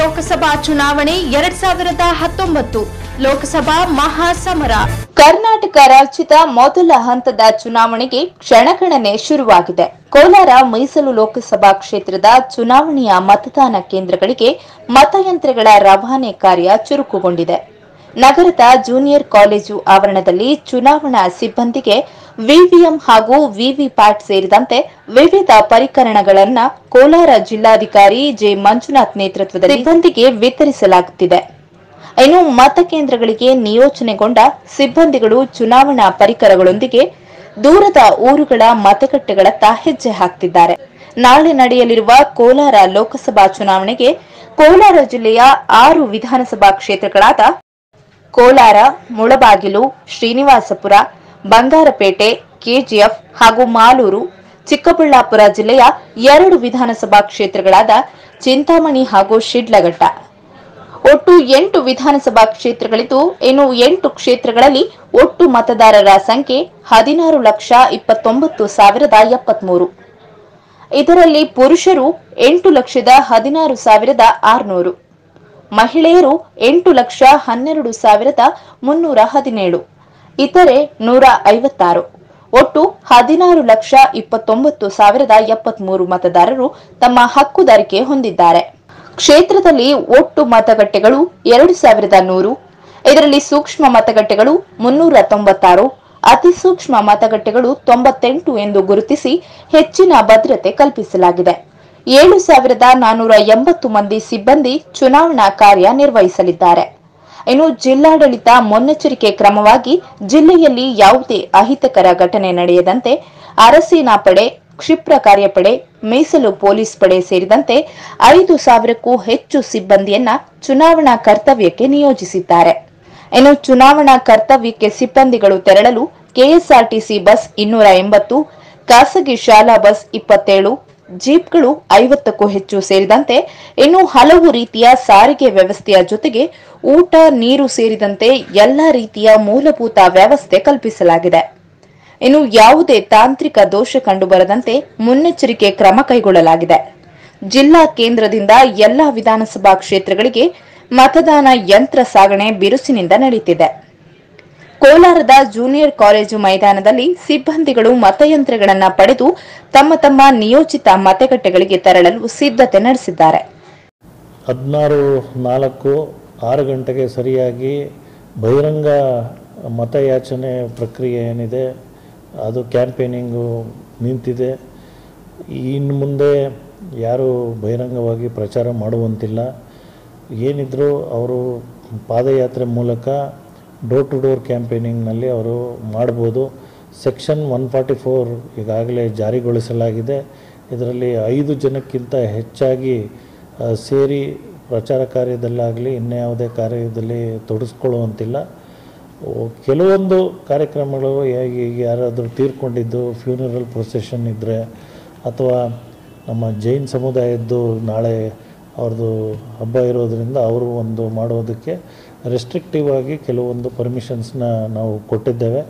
ಲೋಕಸಭಾ ಚುನಾವಣೆ ಎರಡ್ ಸಾವಿರದ ಹತ್ತೊಂಬತ್ತು. ಲೋಕಸಭಾ ಮಹಾಸಮರ. ಕರ್ನಾಟಕ ರಾಜ್ಯದ ಮೊದಲ ಹಂತದ ಚುನಾವಣೆಗೆ ಕ್ಷಣಗಣನೆ ಶುರುವಾಗಿದೆ. ಕೋಲಾರ ಮೀಸಲು ಲೋಕಸಭಾ ಕ್ಷೇತ್ರದ ಚುನಾವಣೆಯ ಮತದಾನ ಕೇಂದ್ರಗಳಿಗೆ ಮತಯಂತ್ರಗಳ ರವಾನೆ ಕಾರ್ಯ ಚುರುಕುಗೊಂಡಿದೆ. ನಗರದ ಜೂನಿಯರ್ ಕಾಲೇಜು ಆವರಣದಲ್ಲಿ ಚುನಾವಣಾ ಸಿಬ್ಬಂದಿಗೆ ವಿವಿಎಂ ಹಾಗೂ ವಿವಿಪ್ಯಾಟ್ ಸೇರಿದಂತೆ ವಿವಿಧ ಪರಿಕರಣಗಳನ್ನು ಕೋಲಾರ ಜಿಲ್ಲಾಧಿಕಾರಿ ಜೆ ಮಂಜುನಾಥ್ ನೇತೃತ್ವದಲ್ಲಿ ಸಿಬ್ಬಂದಿಗೆ ವಿತರಿಸಲಾಗುತ್ತಿದೆ. ಇನ್ನು ಮತಕೇಂದ್ರಗಳಿಗೆ ನಿಯೋಜನೆಗೊಂಡ ಸಿಬ್ಬಂದಿಗಳು ಚುನಾವಣಾ ಪರಿಕರಗಳೊಂದಿಗೆ ದೂರದ ಊರುಗಳ ಮತಗಟ್ಟೆಗಳತ್ತ ಹೆಜ್ಜೆ ಹಾಕ್ತಿದ್ದಾರೆ. ನಾಳೆ ನಡೆಯಲಿರುವ ಕೋಲಾರ ಲೋಕಸಭಾ ಚುನಾವಣೆಗೆ ಕೋಲಾರ ಜಿಲ್ಲೆಯ ಆರು ವಿಧಾನಸಭಾ ಕ್ಷೇತ್ರಗಳಾದ ಕೋಲಾರ, ಮುಳಬಾಗಿಲು, ಶ್ರೀನಿವಾಸಪುರ, ಬಂಗಾರಪೇಟೆ, ಕೆಜಿಎಫ್ ಹಾಗೂ ಮಾಲೂರು, ಚಿಕ್ಕಬಳ್ಳಾಪುರ ಜಿಲ್ಲೆಯ ಎರಡು ವಿಧಾನಸಭಾ ಕ್ಷೇತ್ರಗಳಾದ ಚಿಂತಾಮಣಿ ಹಾಗೂ ಶಿಡ್ಲಘಟ್ಟ. ಒಟ್ಟು ಎಂಟು ವಿಧಾನಸಭಾ ಕ್ಷೇತ್ರಗಳಿದ್ದು, ಇನ್ನು ಎಂಟು ಕ್ಷೇತ್ರಗಳಲ್ಲಿ ಒಟ್ಟು ಮತದಾರರ ಸಂಖ್ಯೆ ಹದಿನಾರು ಲಕ್ಷ ಇಪ್ಪತ್ತೊಂಬತ್ತು ಸಾವಿರದ ಎಪ್ಪತ್ಮೂರು. ಇದರಲ್ಲಿ ಪುರುಷರು ಎಂಟು ಲಕ್ಷದ ಹದಿನಾರು ಸಾವಿರದ ಆರುನೂರು. ಮಹಿಳೆಯರು ಎಂಟು ಲಕ್ಷ ಹನ್ನೆರಡು ಸಾವಿರದ ಮುನ್ನೂರ ಹದಿನೇಳು, ಇತರೆ ನೂರ ಐವತ್ತಾರು. ಒಟ್ಟು ಹದಿನಾರು ಲಕ್ಷ ಇಪ್ಪತ್ತೊಂಬತ್ತು ಸಾವಿರದ ಎಪ್ಪತ್ಮೂರು ಮತದಾರರು ತಮ್ಮ ಹಕ್ಕುದಾರಿಕೆ ಹೊಂದಿದ್ದಾರೆ. ಕ್ಷೇತ್ರದಲ್ಲಿ ಒಟ್ಟು ಮತಗಟ್ಟೆಗಳು ಎರಡು ಸಾವಿರದ ನೂರು, ಇದರಲ್ಲಿ ಸೂಕ್ಷ್ಮ ಮತಗಟ್ಟೆಗಳು ಮುನ್ನೂರ ತೊಂಬತ್ತಾರು, ಅತಿ ಸೂಕ್ಷ್ಮ ಮತಗಟ್ಟೆಗಳು ತೊಂಬತ್ತೆಂಟು ಎಂದು ಗುರುತಿಸಿ ಹೆಚ್ಚಿನ ಭದ್ರತೆ ಕಲ್ಪಿಸಲಾಗಿದೆ. ಏಳು ಸಾವಿರದ ನಾನೂರ ಎಂಬತ್ತು ಮಂದಿ ಸಿಬ್ಬಂದಿ ಚುನಾವಣಾ ಕಾರ್ಯ ನಿರ್ವಹಿಸಲಿದ್ದಾರೆ. ಇನ್ನು ಜಿಲ್ಲಾಡಳಿತ ಮುನ್ನೆಚ್ಚರಿಕೆ ಕ್ರಮವಾಗಿ ಜಿಲ್ಲೆಯಲ್ಲಿ ಯಾವುದೇ ಅಹಿತಕರ ಘಟನೆ ನಡೆಯದಂತೆ ಅರಸೇನಾ ಪಡೆ, ಕ್ಷಿಪ್ರ ಕಾರ್ಯಪಡೆ, ಮೀಸಲು ಪೊಲೀಸ್ ಪಡೆ ಸೇರಿದಂತೆ ಐದು ಸಾವಿರಕ್ಕೂ ಹೆಚ್ಚು ಸಿಬ್ಬಂದಿಯನ್ನ ಚುನಾವಣಾ ಕರ್ತವ್ಯಕ್ಕೆ ನಿಯೋಜಿಸಿದ್ದಾರೆ. ಇನ್ನು ಚುನಾವಣಾ ಕರ್ತವ್ಯಕ್ಕೆ ಸಿಬ್ಬಂದಿಗಳು ತೆರಳಲು ಕೆಎಸ್ಆರ್ಟಿಸಿ ಬಸ್ ಇನ್ನೂರ ಎಂಬತ್ತು, ಖಾಸಗಿ ಶಾಲಾ ಬಸ್ ಇಪ್ಪತ್ತೇಳು ಜೀಪ್ಗಳು ಐವತ್ತಕ್ಕೂ ಹೆಚ್ಚು ಸೇರಿದಂತೆ ಇನ್ನು ಹಲವು ರೀತಿಯ ಸಾರಿಗೆ ವ್ಯವಸ್ಥೆಯ ಜೊತೆಗೆ ಊಟ, ನೀರು ಸೇರಿದಂತೆ ಎಲ್ಲಾ ರೀತಿಯ ಮೂಲಭೂತ ವ್ಯವಸ್ಥೆ ಕಲ್ಪಿಸಲಾಗಿದೆ. ಇನ್ನು ಯಾವುದೇ ತಾಂತ್ರಿಕ ದೋಷ ಕಂಡುಬರದಂತೆ ಮುನ್ನೆಚ್ಚರಿಕೆ ಕ್ರಮ ಕೈಗೊಳ್ಳಲಾಗಿದೆ. ಜಿಲ್ಲಾ ಕೇಂದ್ರದಿಂದ ಎಲ್ಲಾ ವಿಧಾನಸಭಾ ಕ್ಷೇತ್ರಗಳಿಗೆ ಮತದಾನ ಯಂತ್ರ ಸಾಗಣೆ ಬಿರುಸಿನಿಂದ ನಡೆಯುತ್ತಿದೆ ಕೋಲಾರದ ಜೂನಿಯರ್ ಕಾಲೇಜು ಮೈದಾನದಲ್ಲಿ ಸಿಬ್ಬಂದಿಗಳು ಮತಯಂತ್ರಗಳನ್ನು ಪಡೆದು ತಮ್ಮ ತಮ್ಮ ನಿಯೋಜಿತ ಮತಗಟ್ಟೆಗಳಿಗೆ ತೆರಳಲು ಸಿದ್ಧತೆ ನಡೆಸಿದ್ದಾರೆ. ಹದಿನಾರು, ನಾಲ್ಕು, ಆರು ಗಂಟೆಗೆ ಸರಿಯಾಗಿ ಬಹಿರಂಗ ಮತಯಾಚನೆ ಪ್ರಕ್ರಿಯೆ ಏನಿದೆ, ಅದು ಕ್ಯಾಂಪೇನಿಂಗು ನಿಂತಿದೆ. ಇನ್ನು ಮುಂದೆ ಯಾರು ಬಹಿರಂಗವಾಗಿ ಪ್ರಚಾರ ಮಾಡುವಂತಿಲ್ಲ. ಏನಿದ್ರೂ ಅವರು ಪಾದಯಾತ್ರೆ ಮೂಲಕ ಡೋರ್ ಟು ಡೋರ್ ಕ್ಯಾಂಪೇನಿಂಗ್ನಲ್ಲಿ ಅವರು ಮಾಡ್ಬೋದು. ಸೆಕ್ಷನ್ ಒನ್ ಫಾರ್ಟಿ ಫೋರ್ ಈಗಾಗಲೇ ಜಾರಿಗೊಳಿಸಲಾಗಿದೆ. ಇದರಲ್ಲಿ ಐದು ಜನಕ್ಕಿಂತ ಹೆಚ್ಚಾಗಿ ಸೇರಿ ಪ್ರಚಾರ ಕಾರ್ಯದಲ್ಲಾಗಲಿ ಇನ್ಯಾವುದೇ ಕಾರ್ಯದಲ್ಲಿ ತೊಡಗಿಸ್ಕೊಳ್ಳುವಂತಿಲ್ಲ ಕೆಲವೊಂದು ಕಾರ್ಯಕ್ರಮಗಳು ಹೇಗೆ ಈಗ ಯಾರಾದರೂ ತೀರ್ಕೊಂಡಿದ್ದು ಫ್ಯೂನರಲ್ ಪ್ರೊಸೆಷನ್ ಇದ್ದರೆ ಅಥವಾ ನಮ್ಮ ಜೈನ್ ಸಮುದಾಯದ್ದು ನಾಳೆ ಅವ್ರದ್ದು ಹಬ್ಬ ಇರೋದರಿಂದ ಅವರು ಒಂದು ಮಾಡೋದಕ್ಕೆ ರೆಸ್ಟ್ರಿಕ್ಟಿವ್ ಆಗಿ ಕೆಲವೊಂದು ಪರ್ಮಿಷನ್ಸ್ನ ನಾವು ಕೊಟ್ಟಿದ್ದೇವೆ.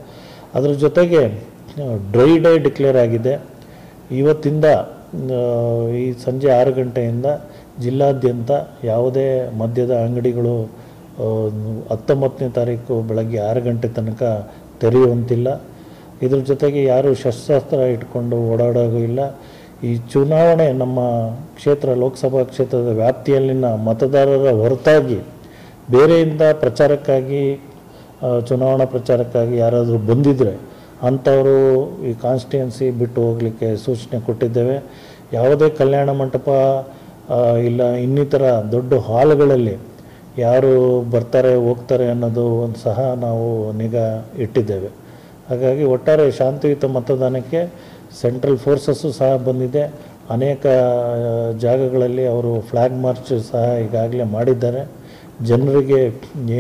ಅದರ ಜೊತೆಗೆ ಡ್ರೈ ಡೇ ಡಿಕ್ಲೇರ್ ಆಗಿದೆ. ಇವತ್ತಿಂದ ಈ ಸಂಜೆ ಆರು ಗಂಟೆಯಿಂದ ಜಿಲ್ಲಾದ್ಯಂತ ಯಾವುದೇ ಮದ್ಯದ ಅಂಗಡಿಗಳು ಹತ್ತೊಂಬತ್ತನೇ ತಾರೀಕು ಬೆಳಗ್ಗೆ ಆರು ಗಂಟೆ ತನಕ ತೆರೆಯುವಂತಿಲ್ಲ. ಇದ್ರ ಜೊತೆಗೆ ಯಾರು ಶಸ್ತ್ರಾಸ್ತ್ರ ಇಟ್ಕೊಂಡು ಓಡಾಡೋಗೂ ಇಲ್ಲ. ಈ ಚುನಾವಣೆ ನಮ್ಮ ಕ್ಷೇತ್ರ, ಲೋಕಸಭಾ ಕ್ಷೇತ್ರದ ವ್ಯಾಪ್ತಿಯಲ್ಲಿನ ಮತದಾರರ ಹೊರತಾಗಿ ಬೇರೆಯಿಂದ ಪ್ರಚಾರಕ್ಕಾಗಿ ಚುನಾವಣಾ ಪ್ರಚಾರಕ್ಕಾಗಿ ಯಾರಾದರೂ ಬಂದಿದ್ದರೆ ಅಂಥವರು ಈ ಕಾನ್ಸ್ಟಿಟ್ಯೂನ್ಸಿ ಬಿಟ್ಟು ಹೋಗಲಿಕ್ಕೆ ಸೂಚನೆ ಕೊಟ್ಟಿದ್ದೇವೆ. ಯಾವುದೇ ಕಲ್ಯಾಣ ಮಂಟಪ ಇಲ್ಲ ಇನ್ನಿತರ ದೊಡ್ಡ ಹಾಲ್ಗಳಲ್ಲಿ ಯಾರು ಬರ್ತಾರೆ, ಹೋಗ್ತಾರೆ ಅನ್ನೋದು ಒಂದು ಸಹ ನಾವು ನಿಗಾ ಇಟ್ಟಿದ್ದೇವೆ. ಹಾಗಾಗಿ ಒಟ್ಟಾರೆ ಶಾಂತಿಯುತ ಮತದಾನಕ್ಕೆ ಸೆಂಟ್ರಲ್ ಫೋರ್ಸಸ್ಸು ಸಹ ಬಂದಿದೆ. ಅನೇಕ ಜಾಗಗಳಲ್ಲಿ ಅವರು ಫ್ಲ್ಯಾಗ್ ಮಾರ್ಚ್ ಸಹ ಈಗಾಗಲೇ ಮಾಡಿದ್ದಾರೆ. ಜನರಿಗೆ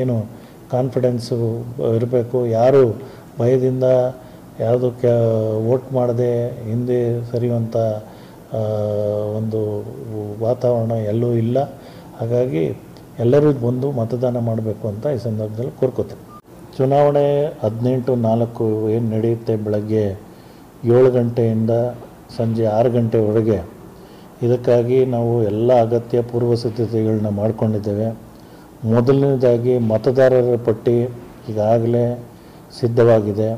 ಏನು ಕಾನ್ಫಿಡೆನ್ಸು ಇರಬೇಕು, ಯಾರು ಭಯದಿಂದ ಯಾವುದು ಕ್ಯಾ ವೋಟ್ ಮಾಡದೆ ಹಿಂದೆ ಸರಿಯುವಂಥ ಒಂದು ವಾತಾವರಣ ಎಲ್ಲೂ ಇಲ್ಲ. ಹಾಗಾಗಿ ಎಲ್ಲರೂ ಬಂದು ಮತದಾನ ಮಾಡಬೇಕು ಅಂತ ಈ ಸಂದರ್ಭದಲ್ಲಿ ಕೋರ್ಕೋತೀನಿ. ಚುನಾವಣೆ ಹದಿನೆಂಟು ನಾಲ್ಕು ಏನು ನಡೆಯುತ್ತೆ ಬೆಳಗ್ಗೆ ಏಳು ಗಂಟೆಯಿಂದ ಸಂಜೆ ಆರು ಗಂಟೆವರೆಗೆ. ಇದಕ್ಕಾಗಿ ನಾವು ಎಲ್ಲ ಅಗತ್ಯ ಪೂರ್ವ ಸಿದ್ಧತೆಗಳನ್ನ ಮಾಡಿಕೊಂಡಿದ್ದೇವೆ. ಮೊದಲನೇದಾಗಿ ಮತದಾರರ ಪಟ್ಟಿ ಈಗಾಗಲೇ ಸಿದ್ಧವಾಗಿದೆ.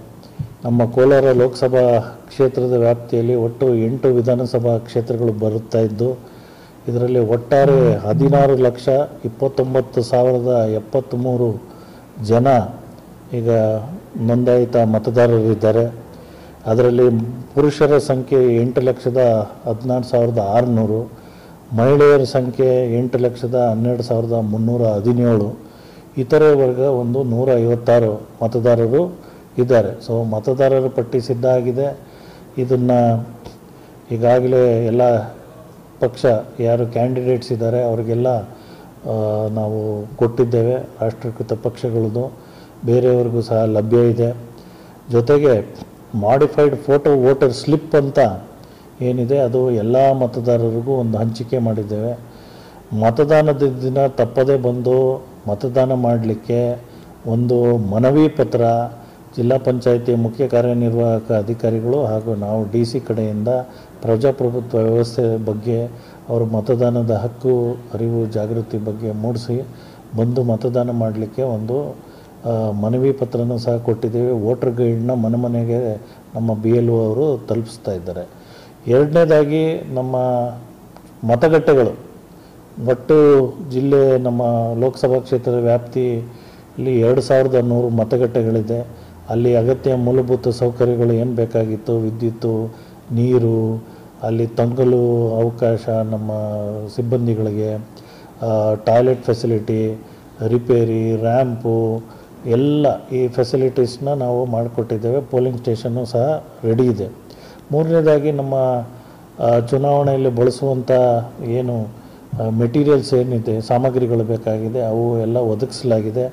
ನಮ್ಮ ಕೋಲಾರ ಲೋಕಸಭಾ ಕ್ಷೇತ್ರದ ವ್ಯಾಪ್ತಿಯಲ್ಲಿ ಒಟ್ಟು ಎಂಟು ವಿಧಾನಸಭಾ ಕ್ಷೇತ್ರಗಳು ಬರುತ್ತಾ ಇದ್ದು, ಇದರಲ್ಲಿ ಒಟ್ಟಾರೆ ಹದಿನಾರು ಲಕ್ಷ ಇಪ್ಪತ್ತೊಂಬತ್ತು ಸಾವಿರದ ಎಪ್ಪತ್ತ್ಮೂರು ಜನ ಈಗ ನೋಂದಾಯಿತ ಮತದಾರರಿದ್ದಾರೆ. ಅದರಲ್ಲಿ ಪುರುಷರ ಸಂಖ್ಯೆ ಎಂಟು ಲಕ್ಷದ ಹದಿನಾರು ಸಾವಿರದ ಆರುನೂರು ಮಹಿಳೆಯರ ಸಂಖ್ಯೆ ಎಂಟು ಲಕ್ಷದ ಹನ್ನೆರಡು ಸಾವಿರದ ಮುನ್ನೂರ ಹದಿನೇಳು. ಇತರೆ ವರ್ಗ ಒಂದು ನೂರ ಐವತ್ತಾರು ಮತದಾರರು ಇದ್ದಾರೆ. ಸೊ ಮತದಾರರ ಪಟ್ಟಿ ಸಿದ್ಧ ಆಗಿದೆ. ಇದನ್ನು ಈಗಾಗಲೇ ಎಲ್ಲ ಪಕ್ಷ ಯಾರು ಕ್ಯಾಂಡಿಡೇಟ್ಸ್ ಇದ್ದಾರೆ ಅವರಿಗೆಲ್ಲ ನಾವು ಕೊಟ್ಟಿದ್ದೇವೆ. ರಾಷ್ಟ್ರೀಕೃತ ಪಕ್ಷಗಳದ್ದು ಬೇರೆಯವ್ರಿಗೂ ಸಹ ಲಭ್ಯ ಇದೆ. ಜೊತೆಗೆ ಮಾಡಿಫೈಡ್ ಫೋಟೋ ವೋಟರ್ ಸ್ಲಿಪ್ ಅಂತ ಏನಿದೆ, ಅದು ಎಲ್ಲ ಮತದಾರರಿಗೂ ಒಂದು ಹಂಚಿಕೆ ಮಾಡಿದ್ದೇವೆ. ಮತದಾನದ ದಿನ ತಪ್ಪದೇ ಬಂದು ಮತದಾನ ಮಾಡಲಿಕ್ಕೆ ಒಂದು ಮನವಿ ಪತ್ರ ಜಿಲ್ಲಾ ಪಂಚಾಯಿತಿ ಮುಖ್ಯ ಕಾರ್ಯನಿರ್ವಾಹಕ ಅಧಿಕಾರಿಗಳು ಹಾಗೂ ನಾವು ಡಿ ಸಿ ಕಡೆಯಿಂದ ಪ್ರಜಾಪ್ರಭುತ್ವ ವ್ಯವಸ್ಥೆ ಬಗ್ಗೆ, ಅವರು ಮತದಾನದ ಹಕ್ಕು, ಅರಿವು, ಜಾಗೃತಿ ಬಗ್ಗೆ ಮೂಡಿಸಿ ಬಂದು ಮತದಾನ ಮಾಡಲಿಕ್ಕೆ ಒಂದು ಮನವಿ ಪತ್ರನೂ ಸಹ ಕೊಟ್ಟಿದ್ದೇವೆ. ವೋಟರ್ ಗೈಡ್ನ ಮನೆ ಮನೆಗೆ ನಮ್ಮ ಬಿ ಎಲ್ ಒ ಅವರು ತಲುಪಿಸ್ತಾ ಇದ್ದಾರೆ. ಎರಡನೇದಾಗಿ ನಮ್ಮ ಮತಗಟ್ಟೆಗಳು. ಒಟ್ಟು ಜಿಲ್ಲೆ ನಮ್ಮ ಲೋಕಸಭಾ ಕ್ಷೇತ್ರದ ವ್ಯಾಪ್ತಿಯಲ್ಲಿ ಎರಡು ಸಾವಿರದ ನೂರು ಮತಗಟ್ಟೆಗಳಿದೆ. ಅಲ್ಲಿ ಅಗತ್ಯ ಮೂಲಭೂತ ಸೌಕರ್ಯಗಳು ಏನು ಬೇಕಾಗಿತ್ತು? ವಿದ್ಯುತ್ತು, ನೀರು, ಅಲ್ಲಿ ತಂಗಲು ಅವಕಾಶ ನಮ್ಮ ಸಿಬ್ಬಂದಿಗಳಿಗೆ ಟಾಯ್ಲೆಟ್ ಫೆಸಿಲಿಟಿ, ರಿಪೇರಿ, ರ್ಯಾಂಪು, ಎಲ್ಲ ಈ ಫೆಸಿಲಿಟೀಸ್ನ ನಾವು ಮಾಡಿಕೊಟ್ಟಿದ್ದೇವೆ. ಪೋಲಿಂಗ್ ಸ್ಟೇಷನ್ನು ಸಹ ರೆಡಿ ಇದೆ. ಮೂರನೇದಾಗಿ ನಮ್ಮ ಚುನಾವಣೆಯಲ್ಲಿ ಬಳಸುವಂಥ ಏನು ಮೆಟೀರಿಯಲ್ಸ್ ಏನಿದೆ, ಸಾಮಗ್ರಿಗಳು ಬೇಕಾಗಿದೆ, ಅವು ಎಲ್ಲ ಒದಗಿಸಲಾಗಿದೆ.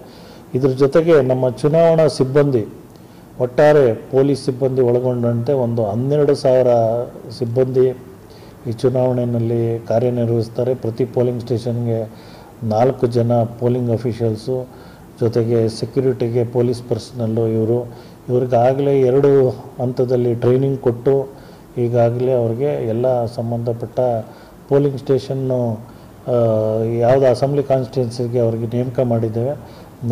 ಇದ್ರ ಜೊತೆಗೆ ನಮ್ಮ ಚುನಾವಣಾ ಸಿಬ್ಬಂದಿ, ಒಟ್ಟಾರೆ ಪೊಲೀಸ್ ಸಿಬ್ಬಂದಿ ಒಳಗೊಂಡಂತೆ ಒಂದು ಹನ್ನೆರಡು ಸಾವಿರ ಸಿಬ್ಬಂದಿ ಈ ಚುನಾವಣೆಯಲ್ಲಿ ಕಾರ್ಯನಿರ್ವಹಿಸ್ತಾರೆ. ಪ್ರತಿ ಪೋಲಿಂಗ್ ಸ್ಟೇಷನ್ಗೆ ನಾಲ್ಕು ಜನ ಪೋಲಿಂಗ್ ಅಫಿಷಿಯಲ್ಸು ಜೊತೆಗೆ ಸೆಕ್ಯೂರಿಟಿಗೆ ಪೊಲೀಸ್ ಪರ್ಸ್ನಲ್ಲು ಇವರು. ಇವ್ರಿಗಾಗಲೇ ಎರಡು ಹಂತದಲ್ಲಿ ಟ್ರೈನಿಂಗ್ ಕೊಟ್ಟು, ಈಗಾಗಲೇ ಅವ್ರಿಗೆ ಎಲ್ಲ ಸಂಬಂಧಪಟ್ಟ ಪೋಲಿಂಗ್ ಸ್ಟೇಷನ್ನು ಯಾವುದು ಅಸೆಂಬ್ಲಿ ಕಾನ್ಸ್ಟಿಟ್ಯೂನ್ಸಿಗೆ ಅವ್ರಿಗೆ ನೇಮಕ ಮಾಡಿದ್ದೇವೆ.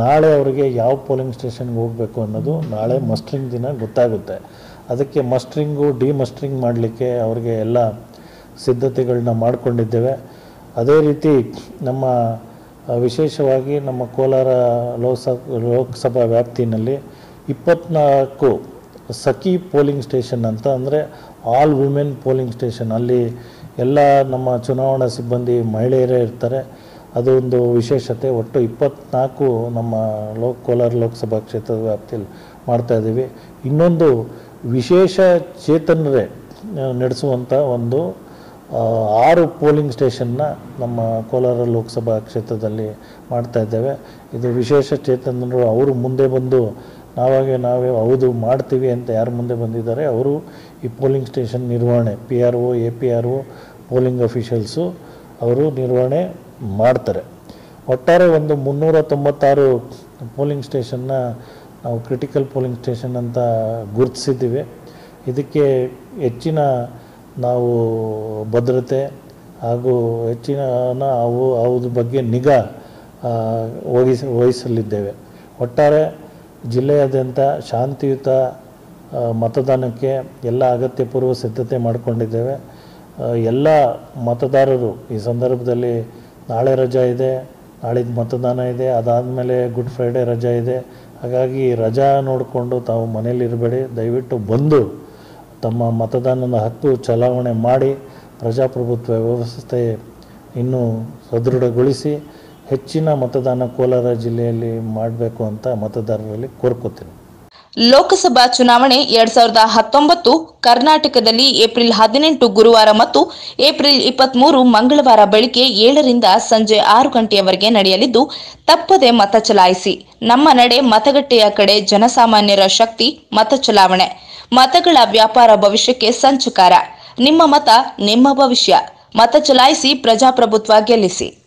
ನಾಳೆ ಅವರಿಗೆ ಯಾವ ಪೋಲಿಂಗ್ ಸ್ಟೇಷನ್ಗೆ ಹೋಗಬೇಕು ಅನ್ನೋದು ನಾಳೆ ಮಸ್ಟ್ರಿಂಗ್ ದಿನ ಗೊತ್ತಾಗುತ್ತೆ. ಅದಕ್ಕೆ ಮಸ್ಟ್ರಿಂಗು ಡಿಮಸ್ಟ್ರಿಂಗ್ ಮಾಡಲಿಕ್ಕೆ ಅವರಿಗೆ ಎಲ್ಲ ಸಿದ್ಧತೆಗಳನ್ನ ಮಾಡಿಕೊಂಡಿದ್ದೇವೆ. ಅದೇ ರೀತಿ ನಮ್ಮ ವಿಶೇಷವಾಗಿ ನಮ್ಮ ಕೋಲಾರ ಲೋಕಸ ಲೋಕಸಭಾ ವ್ಯಾಪ್ತಿನಲ್ಲಿ ಇಪ್ಪತ್ನಾಲ್ಕು ಸಖಿ ಪೋಲಿಂಗ್ ಸ್ಟೇಷನ್ ಅಂತ ಅಂದರೆ ಆಲ್ ವುಮೆನ್ ಪೋಲಿಂಗ್ ಸ್ಟೇಷನ್. ಅಲ್ಲಿ ಎಲ್ಲ ನಮ್ಮ ಚುನಾವಣಾ ಸಿಬ್ಬಂದಿ ಮಹಿಳೆಯರೇ ಇರ್ತಾರೆ. ಅದು ಒಂದು ವಿಶೇಷತೆ. ಒಟ್ಟು ಇಪ್ಪತ್ನಾಲ್ಕು ನಮ್ಮ ಲೋ ಕೋಲಾರ ಲೋಕಸಭಾ ಕ್ಷೇತ್ರದ ವ್ಯಾಪ್ತಿಯಲ್ಲಿ ಮಾಡ್ತಾಯಿದ್ದೀವಿ ಇನ್ನೊಂದು ವಿಶೇಷ ಚೇತನರೇ ನಡೆಸುವಂಥ ಒಂದು ಆರು ಪೋಲಿಂಗ್ ಸ್ಟೇಷನ್ನ ನಮ್ಮ ಕೋಲಾರ ಲೋಕಸಭಾ ಕ್ಷೇತ್ರದಲ್ಲಿ ಮಾಡ್ತಾ ಇದ್ದೇವೆ. ಇದು ವಿಶೇಷ ಚೇತನರು ಅವರು ಮುಂದೆ ಬಂದು ನಾವಾಗೆ ನಾವೇ ಹೌದು ಮಾಡ್ತೀವಿ ಅಂತ ಯಾರು ಮುಂದೆ ಬಂದಿದ್ದಾರೆ, ಅವರು ಈ ಪೋಲಿಂಗ್ ಸ್ಟೇಷನ್ ನಿರ್ವಹಣೆ P R O A P R O polling officials ಅವರು ನಿರ್ವಹಣೆ ಮಾಡ್ತಾರೆ. ಒಟ್ಟಾರೆ ಒಂದು ಮುನ್ನೂರ ತೊಂಬತ್ತಾರು ಪೋಲಿಂಗ್ ಸ್ಟೇಷನ್ನ ನಾವು ಕ್ರಿಟಿಕಲ್ ಪೋಲಿಂಗ್ ಸ್ಟೇಷನ್ ಅಂತ ಗುರುತಿಸಿದ್ದೀವಿ. ಇದಕ್ಕೆ ಹೆಚ್ಚಿನ ನಾವು ಭದ್ರತೆ ಹಾಗೂ ಹೆಚ್ಚಿನ ಅವು ಅವ್ರ ಬಗ್ಗೆ ನಿಗಾ ವಹಿಸ ವಹಿಸಲಿದ್ದೇವೆ. ಒಟ್ಟಾರೆ ಜಿಲ್ಲೆಯಾದ್ಯಂತ ಶಾಂತಿಯುತ ಮತದಾನಕ್ಕೆ ಎಲ್ಲ ಅಗತ್ಯ ಪೂರ್ವ ಸಿದ್ಧತೆ ಮಾಡಿಕೊಂಡಿದ್ದೇವೆ. ಎಲ್ಲ ಮತದಾರರು ಈ ಸಂದರ್ಭದಲ್ಲಿ ನಾಳೆ ರಜಾ ಇದೆ, ನಾಳಿದ್ದು ಮತದಾನ ಇದೆ, ಅದಾದಮೇಲೆ ಗುಡ್ ಫ್ರೈಡೇ ರಜಾ ಇದೆ. ಹಾಗಾಗಿ ರಜಾ ನೋಡಿಕೊಂಡು ತಾವು ಮನೇಲಿರಬೇಡಿ ದಯವಿಟ್ಟು ಬಂದು ತಮ್ಮ ಮತದಾನದ ಹಕ್ಕು ಚಲಾವಣೆ ಮಾಡಿ, ಪ್ರಜಾಪ್ರಭುತ್ವ ವ್ಯವಸ್ಥೆ ಇನ್ನೂ ಸದೃಢಗೊಳಿಸಿ ಹೆಚ್ಚಿನ ಮತದಾನ ಕೋಲಾರ ಜಿಲ್ಲೆಯಲ್ಲಿ ಮಾಡಬೇಕು ಅಂತ ಮತದಾರರಲ್ಲಿ ಕೋರ್ಕೋತೀನಿ. ಲೋಕಸಭಾ ಚುನಾವಣೆ ಎರಡ್ ಸಾವಿರದ ಹತ್ತೊಂಬತ್ತು, ಕರ್ನಾಟಕದಲ್ಲಿ ಏಪ್ರಿಲ್ ಹದಿನೆಂಟು ಗುರುವಾರ ಮತ್ತು ಏಪ್ರಿಲ್ ಇಪ್ಪತ್ಮೂರು ಮಂಗಳವಾರ ಬೆಳಿಗ್ಗೆ ಏಳರಿಂದ ಸಂಜೆ ಆರು ಗಂಟೆಯವರೆಗೆ ನಡೆಯಲಿದ್ದು, ತಪ್ಪದೆ ಮತ ಚಲಾಯಿಸಿ. ನಮ್ಮ ನಡೆ ಮತಗಟ್ಟೆಯ ಕಡೆ ಜನಸಾಮಾನ್ಯರ ಶಕ್ತಿ, ಮತ ಚಲಾವಣೆ. ಮತಗಳ ವ್ಯಾಪಾರ ಭವಿಷ್ಯಕ್ಕೆ ಸಂಚಕಾರ. ನಿಮ್ಮ ಮತ ನಿಮ್ಮ ಭವಿಷ್ಯ. ಮತ ಚಲಾಯಿಸಿ ಪ್ರಜಾಪ್ರಭುತ್ವ ಗೆಲ್ಲಿಸಿ.